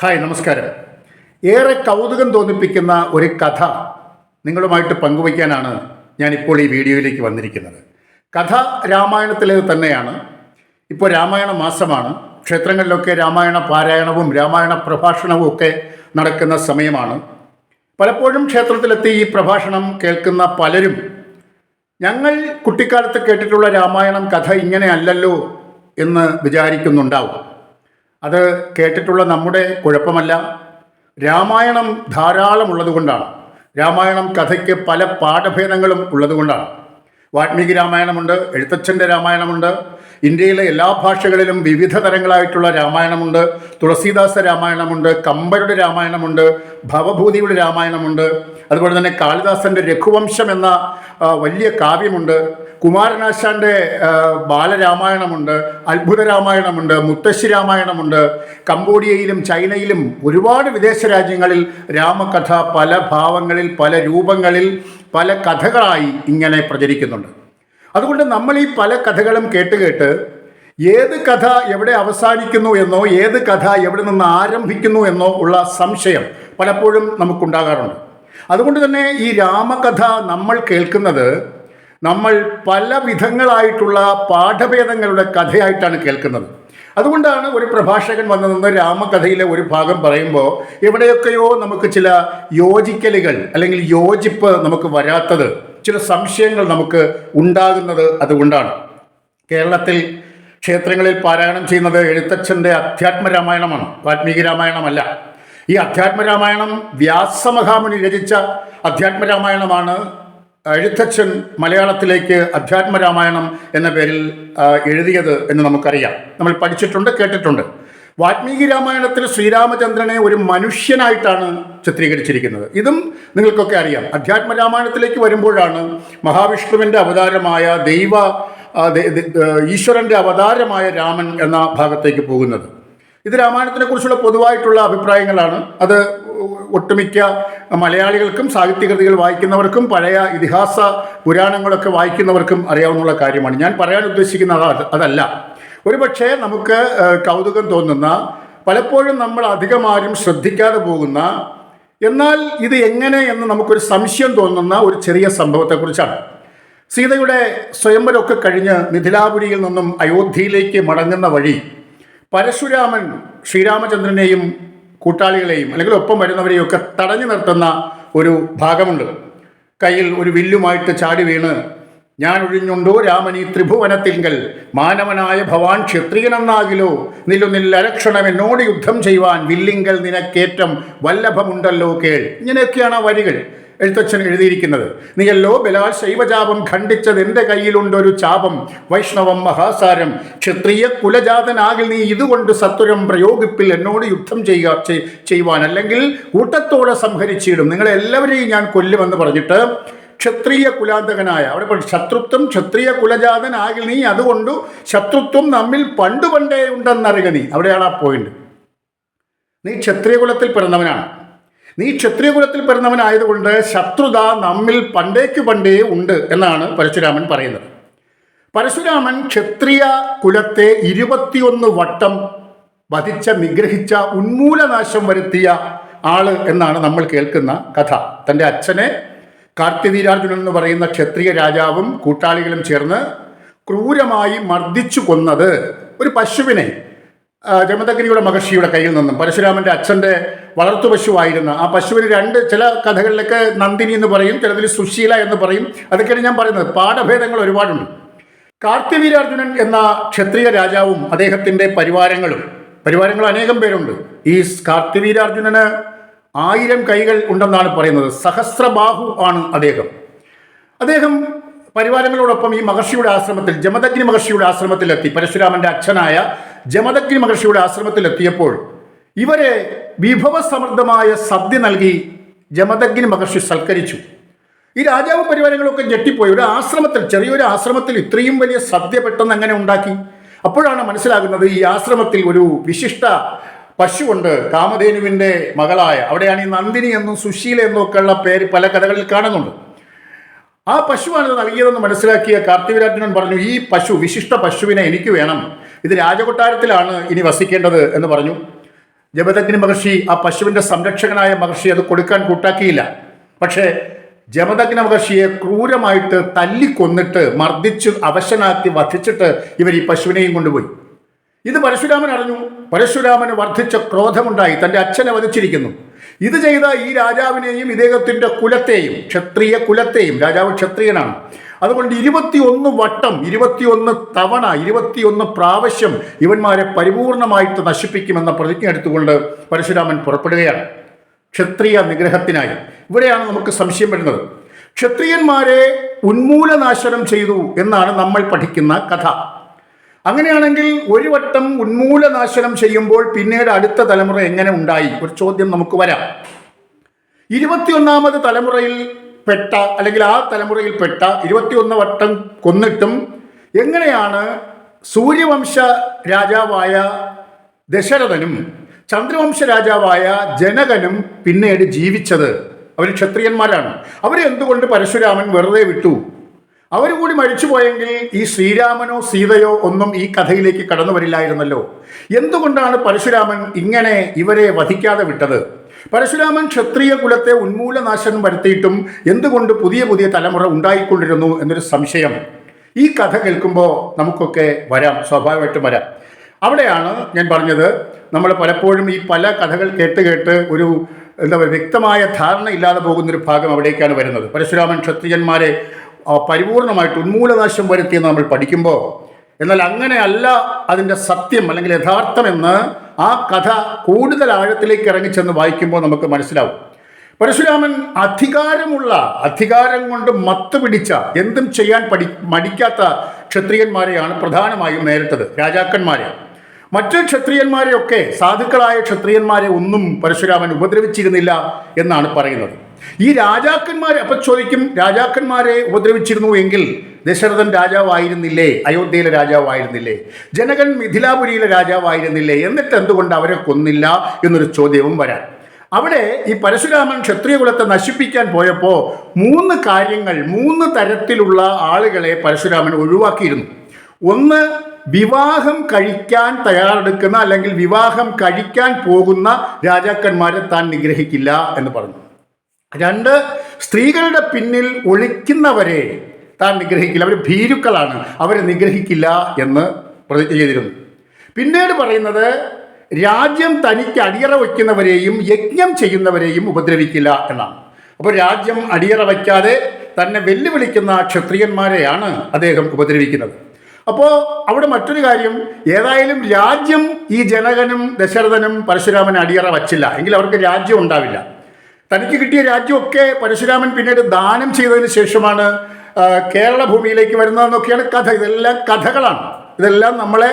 Hi നമസ്കാരം. ഏറെ കൗതുകം തോന്നിപ്പിക്കുന്ന ഒരു കഥ നിങ്ങളുമായിട്ട് പങ്കുവയ്ക്കാനാണ് ഞാനിപ്പോൾ ഈ വീഡിയോയിലേക്ക് വന്നിരിക്കുന്നത്. കഥ രാമായണത്തിലേത് തന്നെയാണ്. ഇപ്പോൾ രാമായണ മാസമാണ്. ക്ഷേത്രങ്ങളിലൊക്കെ രാമായണ പാരായണവും രാമായണ പ്രഭാഷണവും ഒക്കെ നടക്കുന്ന സമയമാണ്. പലപ്പോഴും ക്ഷേത്രത്തിലെത്തി ഈ പ്രഭാഷണം കേൾക്കുന്ന പലരും ഞങ്ങൾ കുട്ടിക്കാലത്ത് കേട്ടിട്ടുള്ള രാമായണം കഥ ഇങ്ങനെ അല്ലല്ലോ എന്ന് വിചാരിക്കുന്നുണ്ടാവും. അത് കേട്ടിട്ടുള്ള നമ്മുടെ കുഴപ്പമല്ല. രാമായണം ധാരാളം ഉള്ളതുകൊണ്ടാണ് രാമായണം കഥയ്ക്ക് പല പാഠഭേദങ്ങളും ഉള്ളതുകൊണ്ടാണ് വാൽമീകി രാമായണമുണ്ട് എഴുത്തച്ഛന്റെ രാമായണമുണ്ട് ഇന്ത്യയിലെ എല്ലാ ഭാഷകളിലും വിവിധ തരങ്ങളായിട്ടുള്ള രാമായണമുണ്ട്. തുളസീദാസ രാമായണമുണ്ട് കമ്പരുടെ രാമായണമുണ്ട് ഭവഭൂതിയുടെ രാമായണമുണ്ട്. അതുപോലെ തന്നെ കാളിദാസന്റെ രഘുവംശം എന്ന വലിയ കാവ്യമുണ്ട്. കുമാരനാശാന്റെ ബാലരാമായണമുണ്ട് അത്ഭുത രാമായണമുണ്ട് മുത്തശ്ശി രാമായണമുണ്ട്. കംബോഡിയയിലും ചൈനയിലും ഒരുപാട് വിദേശ രാജ്യങ്ങളിൽ രാമകഥ പല ഭാവങ്ങളിൽ പല രൂപങ്ങളിൽ പല കഥകളായി ഇങ്ങനെ പ്രചരിക്കുന്നുണ്ട്. അതുകൊണ്ട് നമ്മൾ ഈ പല കഥകളും കേട്ട് കേട്ട് ഏത് കഥ എവിടെ അവസാനിക്കുന്നു എന്നോ ഏത് കഥ എവിടെ നിന്ന് ആരംഭിക്കുന്നു എന്നോ ഉള്ള സംശയം പലപ്പോഴും നമുക്കുണ്ടാകാറുണ്ട്. അതുകൊണ്ട് തന്നെ ഈ രാമകഥ നമ്മൾ കേൾക്കുന്നത് നമ്മൾ പല വിധങ്ങളായിട്ടുള്ള പാഠഭേദങ്ങളുടെ കഥയായിട്ടാണ് കേൾക്കുന്നത്. അതുകൊണ്ടാണ് ഒരു പ്രഭാഷകൻ വന്നു നിന്ന് രാമകഥയിലെ ഒരു ഭാഗം പറയുമ്പോൾ എവിടെയൊക്കെയോ നമുക്ക് ചില യോജിക്കലുകൾ അല്ലെങ്കിൽ യോജിപ്പ് നമുക്ക് വരാത്തത് ചില സംശയങ്ങൾ നമുക്ക് ഉണ്ടാകുന്നത് അതുകൊണ്ടാണ്. കേരളത്തിൽ ക്ഷേത്രങ്ങളിൽ പാരായണം ചെയ്യുന്നത് എഴുത്തച്ഛന്റെ അധ്യാത്മ രാമായണമാണ് വാൽമീകി രാമായണമല്ല. ഈ അധ്യാത്മ രാമായണം വ്യാസമഹാമുനി രചിച്ച അധ്യാത്മ രാമായണമാണ്. എഴുത്തച്ഛൻ മലയാളത്തിലേക്ക് അധ്യാത്മ രാമായണം എന്ന പേരിൽ എഴുതിയത് എന്ന് നമുക്കറിയാം. നമ്മൾ പഠിച്ചിട്ടുണ്ട് കേട്ടിട്ടുണ്ട്. വാൽമീകി രാമായണത്തിൽ ശ്രീരാമചന്ദ്രനെ ഒരു മനുഷ്യനായിട്ടാണ് ചിത്രീകരിച്ചിരിക്കുന്നത്. ഇതും നിങ്ങൾക്കൊക്കെ അറിയാം. അധ്യാത്മ രാമായണത്തിലേക്ക് വരുമ്പോഴാണ് മഹാവിഷ്ണുവിന്റെ അവതാരമായ ദൈവ ഈശ്വരന്റെ അവതാരമായ രാമൻ എന്ന ഭാഗത്തേക്ക് പോകുന്നത്. ഇത് രാമായണത്തിനെക്കുറിച്ചുള്ള പൊതുവായിട്ടുള്ള അഭിപ്രായങ്ങളാണ്. അത് ഒട്ടുമിക്ക മലയാളികൾക്കും സാഹിത്യകൃതികൾ വായിക്കുന്നവർക്കും പഴയ ഇതിഹാസ പുരാണങ്ങളൊക്കെ വായിക്കുന്നവർക്കും അറിയാവുന്ന കാര്യമാണ്. ഞാൻ പറയാൻ ഉദ്ദേശിക്കുന്നത് അതല്ല. ഒരുപക്ഷെ നമുക്ക് കൗതുകം തോന്നുന്ന പലപ്പോഴും നമ്മൾ അധികമാരും ശ്രദ്ധിക്കാതെ പോകുന്ന എന്നാൽ ഇത് എങ്ങനെ എന്ന് നമുക്കൊരു സംശയം തോന്നുന്ന ഒരു ചെറിയ സംഭവത്തെക്കുറിച്ചാണ്. സീതയുടെ സ്വയംവരമൊക്കെ കഴിഞ്ഞ് മിഥിലാപുരിയിൽ നിന്നും അയോധ്യയിലേക്ക് മടങ്ങുന്ന വഴി പരശുരാമൻ ശ്രീരാമചന്ദ്രനെയും കൂട്ടാളികളെയും അല്ലെങ്കിൽ ഒപ്പം വരുന്നവരെയും ഒക്കെ തടഞ്ഞു നിർത്തുന്ന ഒരു ഭാഗമുണ്ട്. കയ്യിൽ ഒരു വില്ലുമായിട്ട് ചാടി വീണ് ഞാൻ ഒഴിഞ്ഞുണ്ടോ രാമനീ ത്രിഭുവനത്തിങ്കൽ? മാനവനായ ഭവാൻ ക്ഷത്രിയനെന്നാകിലോ? നില്ലുന്നില്ല എന്നോട് യുദ്ധം ചെയ്യുവാൻ വില്ലിങ്കൽ നിനക്കേറ്റം വല്ലഭമുണ്ടല്ലോ കേൾ. ഇങ്ങനെയൊക്കെയാണ് ആ വരികൾ. എഴുത്തച്ഛൻ എഴുതിയിരിക്കുന്നത്. നീയല്ലോ ബലാൽ ശൈവജാപം ഖണ്ഡിച്ചത് എന്റെ കയ്യിലുണ്ടൊരു ചാപം. വൈഷ്ണവം മഹാസാരം. ക്ഷത്രിയ കുലജാതനാകിൽ നീ ഇതുകൊണ്ട് സത്വരം പ്രയോഗിപ്പിൽ എന്നോട് യുദ്ധം ചെയ്യുക ചെയ്- ചെയ്യുവാൻ അല്ലെങ്കിൽ കൂട്ടത്തോടെ സംഹരിച്ചിടും. നിങ്ങളെല്ലാവരെയും ഞാൻ കൊല്ലുമെന്ന് പറഞ്ഞിട്ട് ക്ഷത്രിയ കുലാന്തകനായ. അവിടെ ശത്രുത്വം ക്ഷത്രിയ കുലജാതൻ ആകിൽ നീ അതുകൊണ്ട് ശത്രുത്വം നമ്മിൽ പണ്ട് പണ്ടേ ഉണ്ടെന്നറിയുക നീ. അവിടെയാണ് ആ പോയിന്റ് നീ ക്ഷത്രിയ കുലത്തിൽ പിറന്നവനാണ്. നീ ക്ഷത്രിയ കുലത്തിൽ പിറന്നവനായതുകൊണ്ട് ശത്രുത നമ്മിൽ പണ്ടേക്ക് പണ്ടേ ഉണ്ട് എന്നാണ് പരശുരാമൻ പറയുന്നത്. പരശുരാമൻ ക്ഷത്രിയ കുലത്തെ ഇരുപത്തിയൊന്ന് വട്ടം വധിച്ച നിഗ്രഹിച്ച ഉന്മൂലനാശം വരുത്തിയ ആൾ എന്നാണ് നമ്മൾ കേൾക്കുന്ന കഥ. തന്റെ അച്ഛനെ കാർത്തിവീരാർജുനൻ എന്ന് പറയുന്ന ക്ഷത്രിയ രാജാവും കൂട്ടാളികളും ചേർന്ന് ക്രൂരമായി മർദ്ദിച്ചു കൊന്നത് ഒരു പശുവിനെ ജമദഗ്നിയുടെ മഹർഷിയുടെ കയ്യിൽ നിന്നും. പരശുരാമന്റെ അച്ഛന്റെ വളർത്തു പശുവായിരുന്ന ആ പശുവിന് രണ്ട് ചില കഥകളിലൊക്കെ നന്ദിനി എന്ന് പറയും ചിലതിൽ സുശീല എന്ന് പറയും. അതൊക്കെയാണ് ഞാൻ പറയുന്നത്. പാഠഭേദങ്ങൾ ഒരുപാടുണ്ട്. കാർത്തിവീരാർജുനൻ എന്ന ക്ഷത്രിയ രാജാവും അദ്ദേഹത്തിന്റെ പരിവാരങ്ങളും പരിവാരങ്ങൾ അനേകം പേരുണ്ട്. ഈ കാർത്തിവീരാർജുനന് ആയിരം കൈകൾ ഉണ്ടെന്നാണ് പറയുന്നത്. സഹസ്രബാഹു ആണ് അദ്ദേഹം. അദ്ദേഹം പരിവാരങ്ങളോടൊപ്പം ഈ മഹർഷിയുടെ ആശ്രമത്തിൽ ജമദഗ്നി മഹർഷിയുടെ ആശ്രമത്തിലെത്തി. പരശുരാമന്റെ അച്ഛനായ ജമദഗ്നി മഹർഷിയുടെ ആശ്രമത്തിലെത്തിയപ്പോൾ ഇവരെ വിഭവസമൃദ്ധമായ സദ്യ നൽകി ജമദഗ്നി മഹർഷി സൽക്കരിച്ചു. ഈ രാജാവ് പരിവാരങ്ങളൊക്കെ ഞെട്ടിപ്പോയി. ഒരു ആശ്രമത്തിൽ ചെറിയൊരു ആശ്രമത്തിൽ ഇത്രയും വലിയ സദ്യ പെട്ടെന്ന് അങ്ങനെ ഉണ്ടാക്കി? അപ്പോഴാണ് മനസ്സിലാകുന്നത് ഈ ആശ്രമത്തിൽ ഒരു വിശിഷ്ട പശുവുണ്ട്. കാമധേനുവിന്റെ മകളായ. അവിടെയാണ് ഈ നന്ദിനി എന്നും സുശീല എന്നും ഒക്കെ ഉള്ള പേര് പല കഥകളിൽ കാണുന്നുണ്ട്. ആ പശുവാണ് നൽകിയതെന്ന് മനസ്സിലാക്കിയ കാർത്തികരാജനൻ പറഞ്ഞു ഈ പശു വിശിഷ്ട പശുവിനെ എനിക്ക് വേണം. ഇത് രാജകൊട്ടാരത്തിലാണ് ഇനി വസിക്കേണ്ടത് എന്ന് പറഞ്ഞു. ജമദഗ്നി മഹർഷി ആ പശുവിന്റെ സംരക്ഷകനായ മഹർഷി അത് കൊടുക്കാൻ കൂട്ടാക്കിയില്ല. പക്ഷേ ജമദഗ്ന മഹർഷിയെ ക്രൂരമായിട്ട് തല്ലിക്കൊന്നിട്ട് മർദ്ദിച്ച് അവശനാക്കി വധിച്ചിട്ട് ഇവർ ഈ പശുവിനെയും കൊണ്ടുപോയി. ഇത് പരശുരാമൻ അറിഞ്ഞു. പരശുരാമന് വർദ്ധിച്ച ക്രോധമുണ്ടായി തന്റെ അച്ഛനെ വധിച്ചിരിക്കുന്നു. ഇത് ചെയ്ത ഈ രാജാവിനെയും ഇദ്ദേഹത്തിന്റെ കുലത്തെയും ക്ഷത്രിയ കുലത്തെയും രാജാവ് ക്ഷത്രിയനാണ്. അതുകൊണ്ട് ഇരുപത്തിയൊന്ന് വട്ടം ഇരുപത്തിയൊന്ന് തവണ ഇരുപത്തിയൊന്ന് പ്രാവശ്യം ഇവന്മാരെ പരിപൂർണമായിട്ട് നശിപ്പിക്കുമെന്ന പ്രതിജ്ഞ എടുത്തുകൊണ്ട് പരശുരാമൻ പുറപ്പെടുകയാണ്. ക്ഷത്രിയ നിഗ്രഹത്തിനായി. ഇവിടെയാണ് നമുക്ക് സംശയം വരുന്നത്. ക്ഷത്രിയന്മാരെ ഉന്മൂലനാശനം ചെയ്തു എന്നാണ് നമ്മൾ പഠിക്കുന്ന കഥ. അങ്ങനെയാണെങ്കിൽ ഒരു വട്ടം ഉന്മൂലനാശനം ചെയ്യുമ്പോൾ പിന്നീട് അടുത്ത തലമുറ എങ്ങനെ ഉണ്ടായി? ഒരു ചോദ്യം നമുക്ക് വരാം. ഇരുപത്തിയൊന്നാമത് തലമുറയിൽ പെട്ട അല്ലെങ്കിൽ ആ തലമുറയിൽ പെട്ട ഇരുപത്തിയൊന്ന് വട്ടം കൊന്നിട്ടും എങ്ങനെയാണ് സൂര്യവംശ രാജാവായ ദശരഥനും ചന്ദ്രവംശ രാജാവായ ജനകനും പിന്നീട് ജീവിച്ചത്? അവർ ക്ഷത്രിയന്മാരാണ്. അവരെ എന്തുകൊണ്ട് പരശുരാമൻ വെറുതെ വിട്ടു? അവർ കൂടി മരിച്ചുപോയെങ്കിൽ ഈ ശ്രീരാമനോ സീതയോ ഒന്നും ഈ കഥയിലേക്ക് കടന്നു വരില്ലായിരുന്നല്ലോ. എന്തുകൊണ്ടാണ് പരശുരാമൻ ഇങ്ങനെ ഇവരെ വധിക്കാതെ വിട്ടത്? പരശുരാമൻ ക്ഷത്രിയ കുലത്തെ ഉന്മൂലനാശനം വരുത്തിയിട്ടും എന്തുകൊണ്ട് പുതിയ പുതിയ തലമുറ ഉണ്ടായിക്കൊണ്ടിരുന്നു എന്നൊരു സംശയം. ഈ കഥ കേൾക്കുമ്പോൾ നമുക്കൊക്കെ വരാം സ്വാഭാവികമായിട്ടും വരാം. അവിടെയാണ് ഞാൻ പറഞ്ഞത് നമ്മൾ പലപ്പോഴും ഈ പല കഥകൾ കേട്ട് കേട്ട് ഒരു എന്താ പറയുക വ്യക്തമായ ധാരണ ഇല്ലാതെ പോകുന്നൊരു ഭാഗം അവിടേക്കാണ് വരുന്നത്. പരശുരാമൻ ക്ഷത്രിയന്മാരെ പരിപൂർണമായിട്ട് ഉന്മൂലനാശം വരുത്തിയെന്ന് നമ്മൾ പഠിക്കുമ്പോൾ എന്നാൽ അങ്ങനെയല്ല അതിന്റെ സത്യം അല്ലെങ്കിൽ യഥാർത്ഥമെന്ന് ആ കഥ കൂടുതൽ ആഴത്തിലേക്ക് ഇറങ്ങിച്ചെന്ന് വായിക്കുമ്പോൾ നമുക്ക് മനസ്സിലാവും. പരശുരാമൻ അധികാരമുള്ള അധികാരം കൊണ്ട് മത്ത് പിടിച്ച എന്തും ചെയ്യാൻ പഠി മടിക്കാത്ത ക്ഷത്രിയന്മാരെയാണ് പ്രധാനമായും നേരിട്ടത് രാജാക്കന്മാരെ. മറ്റു ക്ഷത്രിയന്മാരെയൊക്കെ സാധുക്കളായ ക്ഷത്രിയന്മാരെ ഒന്നും പരശുരാമൻ ഉപദ്രവിച്ചിരുന്നില്ല എന്നാണ് പറയുന്നത്. ഈ രാജാക്കന്മാരെ അപ്പം ചോദിക്കും രാജാക്കന്മാരെ ഉപദ്രവിച്ചിരുന്നു എങ്കിൽ ദശരഥൻ രാജാവായിരുന്നില്ലേ? അയോധ്യയിലെ രാജാവായിരുന്നില്ലേ? ജനകൻ മിഥിലാപുരിയിലെ രാജാവായിരുന്നില്ലേ? എന്നിട്ട് എന്തുകൊണ്ട് അവരെ കൊന്നില്ല എന്നൊരു ചോദ്യവും വരാം അവിടെ ഈ പരശുരാമൻ ക്ഷത്രിയകുലത്തെ നശിപ്പിക്കാൻ പോയപ്പോൾ മൂന്ന് കാര്യങ്ങൾ മൂന്ന് തരത്തിലുള്ള ആളുകളെ പരശുരാമൻ ഒഴിവാക്കിയിരുന്നു. ഒന്ന് വിവാഹം കഴിക്കാൻ തയ്യാറെടുക്കുന്ന അല്ലെങ്കിൽ വിവാഹം കഴിക്കാൻ പോകുന്ന രാജാക്കന്മാരെ താൻ നിഗ്രഹിക്കില്ല എന്ന് പറഞ്ഞു. രണ്ട് സ്ത്രീകളുടെ പിന്നിൽ ഒളിക്കുന്നവരെ താൻ നിഗ്രഹിക്കില്ല. അവർ ഭീരുക്കളാണ്. അവരെ നിഗ്രഹിക്കില്ല എന്ന് പ്രതിജ്ഞ ചെയ്തിരുന്നു. പിന്നീട് പറയുന്നത് രാജ്യം തനിക്ക് അടിയറ വയ്ക്കുന്നവരെയും യജ്ഞം ചെയ്യുന്നവരെയും ഉപദ്രവിക്കില്ല എന്നാണ്. അപ്പോൾ രാജ്യം അടിയറ വയ്ക്കാതെ തന്നെ വെല്ലുവിളിക്കുന്ന ക്ഷത്രിയന്മാരെയാണ് അദ്ദേഹം ഉപദ്രവിക്കുന്നത്. അപ്പോൾ അവിടെ മറ്റൊരു കാര്യം ഏതായാലും രാജ്യം ഈ ജനകനും ദശരഥനും പരശുരാമൻ അടിയറ വച്ചില്ല. എങ്കിൽ അവർക്ക് രാജ്യം ഉണ്ടാവില്ല. തനിക്ക് കിട്ടിയ രാജ്യമൊക്കെ പരശുരാമൻ പിന്നീട് ദാനം ചെയ്തതിന് ശേഷമാണ് കേരള ഭൂമിയിലേക്ക് വരുന്നതെന്നൊക്കെയാണ് കഥ. ഇതെല്ലാം കഥകളാണ്. ഇതെല്ലാം നമ്മളെ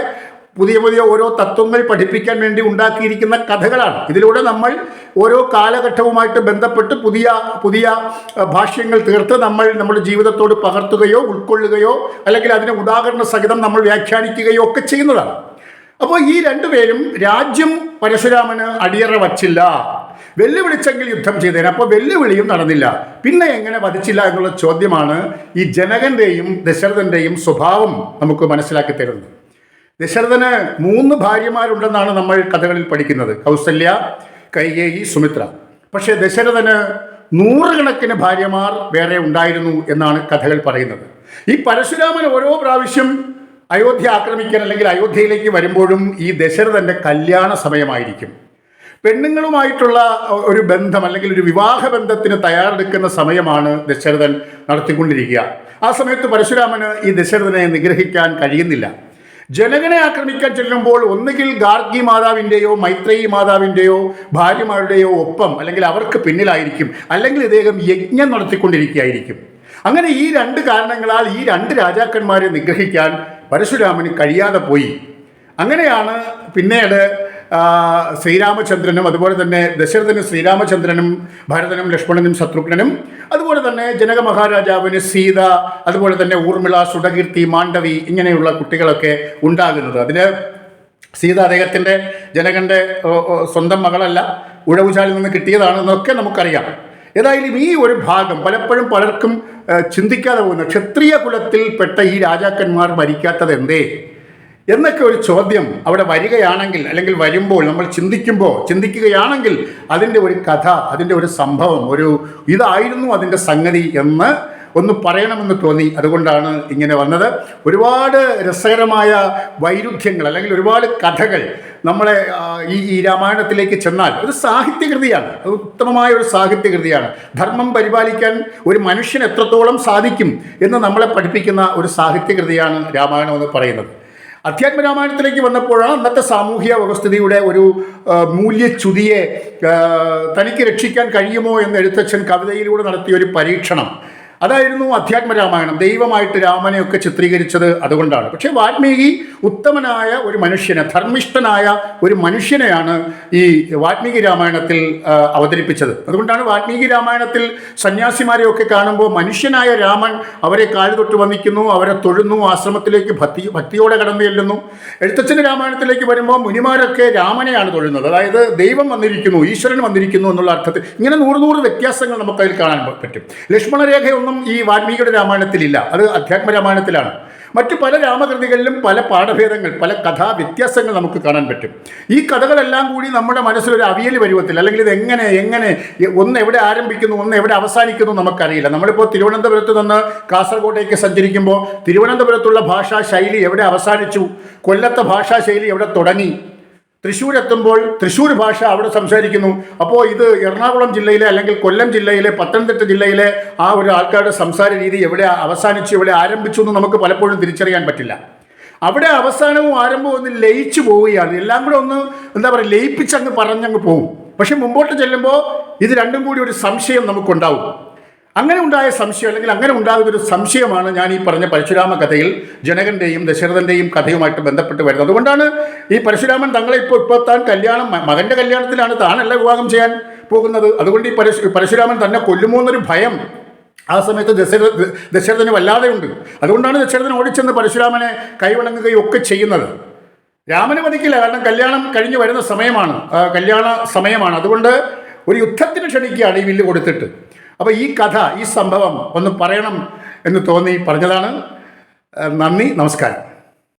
പുതിയ പുതിയ ഓരോ തത്വങ്ങൾ പഠിപ്പിക്കാൻ വേണ്ടി ഉണ്ടാക്കിയിരിക്കുന്ന കഥകളാണ്. ഇതിലൂടെ നമ്മൾ ഓരോ കാലഘട്ടവുമായിട്ട് ബന്ധപ്പെട്ട് പുതിയ പുതിയ ഭാഷ്യങ്ങൾ തീർത്ത് നമ്മൾ നമ്മുടെ ജീവിതത്തോട് പകർത്തുകയോ ഉൾക്കൊള്ളുകയോ അല്ലെങ്കിൽ അതിനെ ഉദാഹരണ സഹിതം നമ്മൾ വ്യാഖ്യാനിക്കുകയോ ഒക്കെ ചെയ്യുന്നതാണ്. അപ്പോൾ ഈ രണ്ടുപേരും രാജ്യം പരശുരാമന് അടിയറ വച്ചില്ല. വെല്ലുവിളിച്ചെങ്കിൽ യുദ്ധം ചെയ്തേനെ. അപ്പോൾ വെല്ലുവിളിയും നടന്നില്ല. പിന്നെ എങ്ങനെ വധിച്ചില്ല എന്നുള്ള ചോദ്യമാണ് ഈ ജനകന്റെയും ദശരഥന്റെയും സ്വഭാവം നമുക്ക് മനസ്സിലാക്കി തരുന്നത്. ദശരഥന് മൂന്ന് ഭാര്യമാരുണ്ടെന്നാണ് നമ്മൾ കഥകളിൽ പഠിക്കുന്നത്. കൗസല്യ കൈകേയി സുമിത്ര. പക്ഷേ ദശരഥന് നൂറുകണക്കിന് ഭാര്യമാർ വേറെ ഉണ്ടായിരുന്നു എന്നാണ് കഥകൾ പറയുന്നത്. ഈ പരശുരാമൻ ഓരോ പ്രാവശ്യം അയോധ്യ ആക്രമിക്കാൻ അല്ലെങ്കിൽ അയോധ്യയിലേക്ക് വരുമ്പോഴും ഈ ദശരഥന്റെ കല്യാണ സമയമായിരിക്കും. പെണ്ണുങ്ങളുമായിട്ടുള്ള ഒരു ബന്ധം അല്ലെങ്കിൽ ഒരു വിവാഹ ബന്ധത്തിന് തയ്യാറെടുക്കുന്ന സമയമാണ് ദശരഥൻ നടത്തിക്കൊണ്ടിരിക്കുക. ആ സമയത്ത് പരശുരാമന് ഈ ദശരഥനെ നിഗ്രഹിക്കാൻ കഴിയുന്നില്ല. ജനകനെ ആക്രമിക്കാൻ ചെല്ലുമ്പോൾ ഒന്നുകിൽ ഗാർഗി മാതാവിന്റെയോ മൈത്രേയി മാതാവിന്റെയോ ഭാര്യമാരുടെയോ ഒപ്പം അല്ലെങ്കിൽ അവർക്ക് പിന്നിലായിരിക്കും. അല്ലെങ്കിൽ ഇദ്ദേഹം യജ്ഞം നടത്തിക്കൊണ്ടിരിക്കുകയായിരിക്കും. അങ്ങനെ ഈ രണ്ട് കാരണങ്ങളാൽ ഈ രണ്ട് രാജാക്കന്മാരെ നിഗ്രഹിക്കാൻ പരശുരാമന് കഴിയാതെ പോയി. അങ്ങനെയാണ് പിന്നീട് ശ്രീരാമചന്ദ്രനും അതുപോലെ തന്നെ ദശരഥനും ശ്രീരാമചന്ദ്രനും ഭരതനും ലക്ഷ്മണനും ശത്രുഘ്നനും അതുപോലെ തന്നെ ജനക മഹാരാജാവിന് സീത അതുപോലെ തന്നെ ഊർമിള സുടകീർത്തി മാണ്ഡവി ഇങ്ങനെയുള്ള കുട്ടികളൊക്കെ ഉണ്ടാകുന്നത്. അതിന് സീത അദ്ദേഹത്തിന്റെ ജനകന്റെ സ്വന്തം മകളല്ല ഉഴവുചാലിൽ നിന്ന് കിട്ടിയതാണെന്നൊക്കെ നമുക്കറിയാം. ഏതായാലും ഈ ഒരു ഭാഗം പലപ്പോഴും പലർക്കും ചിന്തിക്കാതെ പോകുന്ന. ക്ഷത്രിയ കുലത്തിൽപ്പെട്ട ഈ രാജാക്കന്മാർ ഭരിക്കാത്തത് എന്തേ എന്നൊക്കെ ഒരു ചോദ്യം അവിടെ വരികയാണെങ്കിൽ അല്ലെങ്കിൽ വരുമ്പോൾ നമ്മൾ ചിന്തിക്കുമ്പോൾ ചിന്തിക്കുകയാണെങ്കിൽ അതിന്റെ ഒരു കഥ അതിന്റെ ഒരു സംഭവം ഒരു ഇതായിരുന്നു അതിന്റെ സംഗതി എന്ന് ഒന്ന് പറയണമെന്ന് തോന്നി. അതുകൊണ്ടാണ് ഇങ്ങനെ വന്നത്. ഒരുപാട് രസകരമായ വൈരുദ്ധ്യങ്ങൾ അല്ലെങ്കിൽ ഒരുപാട് കഥകൾ നമ്മളെ ഈ ഈ രാമായണത്തിലേക്ക് ചെന്നാൽ ഒരു സാഹിത്യകൃതിയാണ്. ഉത്തമമായ ഒരു സാഹിത്യകൃതിയാണ്. ധർമ്മം പരിപാലിക്കാൻ ഒരു മനുഷ്യൻ എത്രത്തോളം സാധിക്കും എന്ന് നമ്മളെ പഠിപ്പിക്കുന്ന ഒരു സാഹിത്യകൃതിയാണ് രാമായണം എന്ന് പറയുന്നത്. അധ്യാത്മ രാമായണത്തിലേക്ക് വന്നപ്പോഴാണ് അന്നത്തെ സാമൂഹ്യ വ്യവസ്ഥിതിയുടെ ഒരു മൂല്യച്യുതിയെ തനിക്ക് രക്ഷിക്കാൻ കഴിയുമോ എന്ന് എഴുത്തച്ഛൻ കവിതയിലൂടെ നടത്തിയ ഒരു പരീക്ഷണം. അതായിരുന്നു അധ്യാത്മ രാമായണം ദൈവമായിട്ട് രാമനെയൊക്കെ ചിത്രീകരിച്ചത് അതുകൊണ്ടാണ്. പക്ഷേ വാൽമീകി ഉത്തമനായ ഒരു മനുഷ്യനെ ധർമ്മിഷ്ഠനായ ഒരു മനുഷ്യനെയാണ് ഈ വാൽമീകി രാമായണത്തിൽ അവതരിപ്പിച്ചത്. അതുകൊണ്ടാണ് വാൽമീകി രാമായണത്തിൽ സന്യാസിമാരെയൊക്കെ കാണുമ്പോൾ മനുഷ്യനായ രാമൻ അവരെ കാൽ തൊട്ട് വന്നിക്കുന്നു അവരെ തൊഴുന്നു ആശ്രമത്തിലേക്ക് ഭക്തി ഭക്തിയോടെ കടന്നു ചെല്ലുന്നു. എഴുത്തച്ഛന്റെ രാമായണത്തിലേക്ക് വരുമ്പോൾ മുനിമാരൊക്കെ രാമനെയാണ് തൊഴുന്നത്. അതായത് ദൈവം വന്നിരിക്കുന്നു ഈശ്വരൻ വന്നിരിക്കുന്നു എന്നുള്ള അർത്ഥത്തിൽ ഇങ്ങനെ നൂറ് നൂറ് വ്യത്യാസങ്ങൾ നമുക്കതിൽ കാണാൻ പറ്റും. ലക്ഷ്മണരേഖയൊന്നും ഈ വാൽമീകിയുടെ രാമായണത്തിലില്ല. അത് അധ്യാത്മ രാമായണത്തിലാണ്. മറ്റു പല രാമകൃതികളിലും പല പാഠഭേദങ്ങൾ പല കഥാ വ്യത്യാസങ്ങൾ നമുക്ക് കാണാൻ പറ്റും. ഈ കഥകളെല്ലാം കൂടി നമ്മുടെ മനസ്സിലൊരു അവിയൽ പരുവത്തിൽ അല്ലെങ്കിൽ ഇത് എങ്ങനെ എങ്ങനെ ഒന്ന് എവിടെ ആരംഭിക്കുന്നു ഒന്ന് എവിടെ അവസാനിക്കുന്നു നമുക്കറിയില്ല. നമ്മളിപ്പോൾ തിരുവനന്തപുരത്ത് നിന്ന് കാസർഗോട്ടേക്ക് സഞ്ചരിക്കുമ്പോൾ തിരുവനന്തപുരത്തുള്ള ഭാഷാ ശൈലി എവിടെ അവസാനിച്ചു? കൊല്ലത്തെ ഭാഷാശൈലി എവിടെ തുടങ്ങി? തൃശ്ശൂർ എത്തുമ്പോൾ തൃശ്ശൂർ ഭാഷ അവിടെ സംസാരിക്കുന്നു. അപ്പോൾ ഇത് എറണാകുളം ജില്ലയിലെ അല്ലെങ്കിൽ കൊല്ലം ജില്ലയിലെ പത്തനംതിട്ട ജില്ലയിലെ ആ ഒരു ആൾക്കാരുടെ സംസാര രീതി എവിടെ അവസാനിച്ചു എവിടെ ആരംഭിച്ചു എന്ന് നമുക്ക് പലപ്പോഴും തിരിച്ചറിയാൻ പറ്റില്ല. അവിടെ അവസാനവും ആരംഭവും ഒന്ന് ലയിച്ചു പോവുകയാണ്. എല്ലാം കൂടെ ഒന്ന് എന്താ പറയുക ലയിപ്പിച്ചങ്ങ് പറഞ്ഞങ്ങ് പോകും പക്ഷെ മുമ്പോട്ട് ചെല്ലുമ്പോൾ ഇത് രണ്ടും കൂടി ഒരു സംശയം നമുക്കുണ്ടാവും. അങ്ങനെ ഉണ്ടായ സംശയം അല്ലെങ്കിൽ അങ്ങനെ ഉണ്ടാകുന്നൊരു സംശയമാണ് ഞാൻ ഈ പറഞ്ഞ പരശുരാമ കഥയിൽ ജനകന്റെയും ദശരഥന്റെയും കഥയുമായിട്ട് ബന്ധപ്പെട്ട് വരുന്നത്. അതുകൊണ്ടാണ് ഈ പരശുരാമൻ തങ്ങളെ ഇപ്പോൾ ഇപ്പോൾ താൻ കല്യാണം മകന്റെ കല്യാണത്തിലാണ് താനല്ല വിവാഹം ചെയ്യാൻ പോകുന്നത്. അതുകൊണ്ട് ഈ പരശു പരശുരാമൻ തന്നെ കൊല്ലുമോ എന്നൊരു ഭയം ആ സമയത്ത് ദശരഥ ദശരഥന് വല്ലാതെ ഉണ്ട്. അതുകൊണ്ടാണ് ദശരഥൻ ഓടിച്ചെന്ന് പരശുരാമനെ കൈവണങ്ങുകയും ഒക്കെ ചെയ്യുന്നത്. രാമന് വധിക്കില്ല കാരണം കല്യാണം കഴിഞ്ഞ് വരുന്ന സമയമാണ് കല്യാണ സമയമാണ്. അതുകൊണ്ട് ഒരു യുദ്ധത്തിന് ക്ഷണിക്കുകയാണ് ഈ വില്ല് കൊടുത്തിട്ട്. അപ്പോൾ ഈ കഥ ഈ സംഭവം ഒന്ന് പറയണം എന്ന് തോന്നി പറഞ്ഞതാണ്. നന്ദി നമസ്കാരം.